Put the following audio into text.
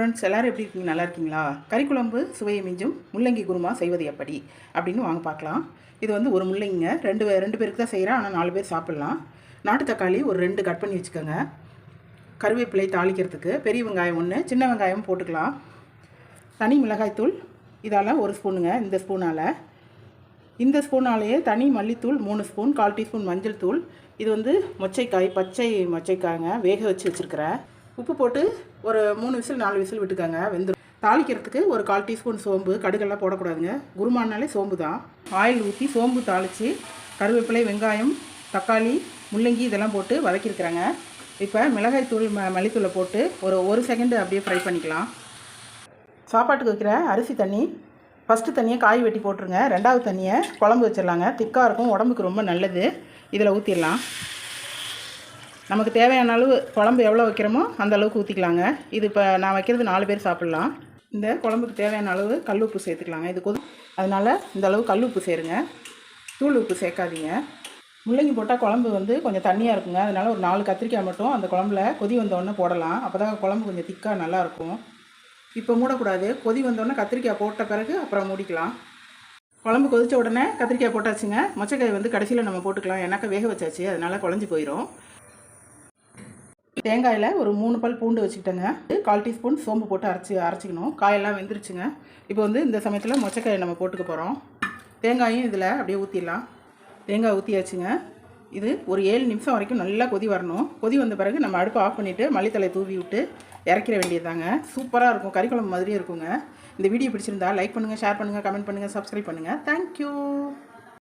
Friends எல்லோரும் எப்படி இருக்கீங்க? நல்லா இருக்கீங்களா? கறிக்குழம்பு சுவையை மிஞ்சும் முள்ளங்கி குருமா செய்வது எப்படி? அப்படின்னு வாங்க பார்க்கலாம். இது வந்து ஒரு முள்ளங்கிங்க. ரெண்டு ரெண்டு பேருக்கு தான் செய்கிறேன் ஆனால் நாலு பேர் சாப்பிட்லாம். நாட்டு தக்காளி ஒரு ரெண்டு கட் பண்ணி வச்சுக்கோங்க. கருவேப்பிலை தாளிக்கிறதுக்கு பெரிய வெங்காயம் ஒன்று சின்ன வெங்காயம் போட்டுக்கலாம். தனி மிளகாய்த்தூள் இதால் ஒரு ஸ்பூனுங்க இந்த ஸ்பூனால். இந்த ஸ்பூனாலேயே தனி மல்லித்தூள் மூணு ஸ்பூன் கால் டீஸ்பூன் மஞ்சள் தூள். இது வந்து மொச்சைக்காய் பச்சை மொச்சைக்காய்ங்க வேக வச்சு வச்சுருக்கிறேன். உப்பு போட்டு ஒரு மூணு விசில் நாலு விசில் விட்டுக்கோங்க. வெந்துடும் தாளிக்கிறதுக்கு ஒரு கால் டீஸ்பூன் சோம்பு. கடுகெல்லாம் போடக்கூடாதுங்க. குருமானாலே சோம்பு தான். ஆயில் ஊற்றி சோம்பு தாளித்து கருவேப்பிலை வெங்காயம் தக்காளி முள்ளங்கி இதெல்லாம் போட்டு வதக்கியிருக்கிறாங்க. இப்போ மிளகாய் தூள் ம மல்லித்தூளை போட்டு ஒரு ஒரு செகண்டு அப்படியே ஃப்ரை பண்ணிக்கலாம். சாப்பாட்டுக்கு வைக்கிற அரிசி தண்ணி. ஃபஸ்ட்டு தண்ணியை காய் வெட்டி போட்டுருங்க. ரெண்டாவது தண்ணியை குழம்பு வச்சிடலாங்க. திக்காக இருக்கும். உடம்புக்கு ரொம்ப நல்லது. இதில் ஊற்றிடலாம் நமக்கு தேவையான அளவு குழம்பு எவ்வளோ வைக்கிறோமோ அந்த அளவுக்கு ஊற்றிக்கலாங்க இது இப்போ நான் வைக்கிறது நாலு பேர் சாப்பிட்லாம். இந்த குழம்புக்கு தேவையான அளவு கல் உப்பு சேர்த்துக்கலாங்க. இது கொது அதனால் இந்த அளவு கல் உப்பு சேருங்க. தூள் உப்பு சேர்க்காதீங்க. முள்ளங்கி போட்டால் குழம்பு வந்து கொஞ்சம் தண்ணியாக இருக்குங்க. அதனால் ஒரு நாலு கத்திரிக்காய் மட்டும் அந்த குழம்புல கொதி வந்தோடனே போடலாம். அப்போ தான் குழம்பு கொஞ்சம் திக்காக நல்லாயிருக்கும் இப்போ மூடக்கூடாது. கொதி வந்தோடனே கத்திரிக்காய் போட்ட பிறகு அப்புறம் மூடிக்கலாம். குழம்பு கொதித்த உடனே கத்திரிக்காய் போட்டாச்சுங்க. மொச்சக்காய் வந்து கடைசியில் நம்ம போட்டுக்கலாம். ஏன்னாக்கா வேக வச்சாச்சு. அதனால் குழஞ்சி போயிடும் தேங்காயில் ஒரு மூணு பல் பூண்டு வச்சுக்கிட்டேங்க. கால் டீஸ்பூன் சோம்பு போட்டு அரைச்சி அரைச்சிக்கணும். காயெல்லாம் வெந்துருச்சுங்க. இப்போ வந்து இந்த சமயத்தில் மொச்சக்காயை நம்ம போட்டுக்க போகிறோம் தேங்காயும் இதில் அப்படியே ஊற்றிடலாம் தேங்காய் ஊற்றியாச்சுங்க இது ஒரு ஏழு நிமிஷம் வரைக்கும் நல்லா கொதி வரணும். கொதி வந்த பிறகு நம்ம அடுப்பை ஆஃப் பண்ணிவிட்டு மல்லித்தலை தூவி விட்டு இறக்கிற வேண்டியதுதாங்க. சூப்பராக இருக்கும். கறிக்குழம்பு மாதிரியே இருக்குங்க. இந்த வீடியோ பிடிச்சிருந்தா லைக் பண்ணுங்கள் ஷேர் பண்ணுங்கள் கமெண்ட் பண்ணுங்கள் சப்ஸ்கிரைப் பண்ணுங்கள் தேங்க்யூ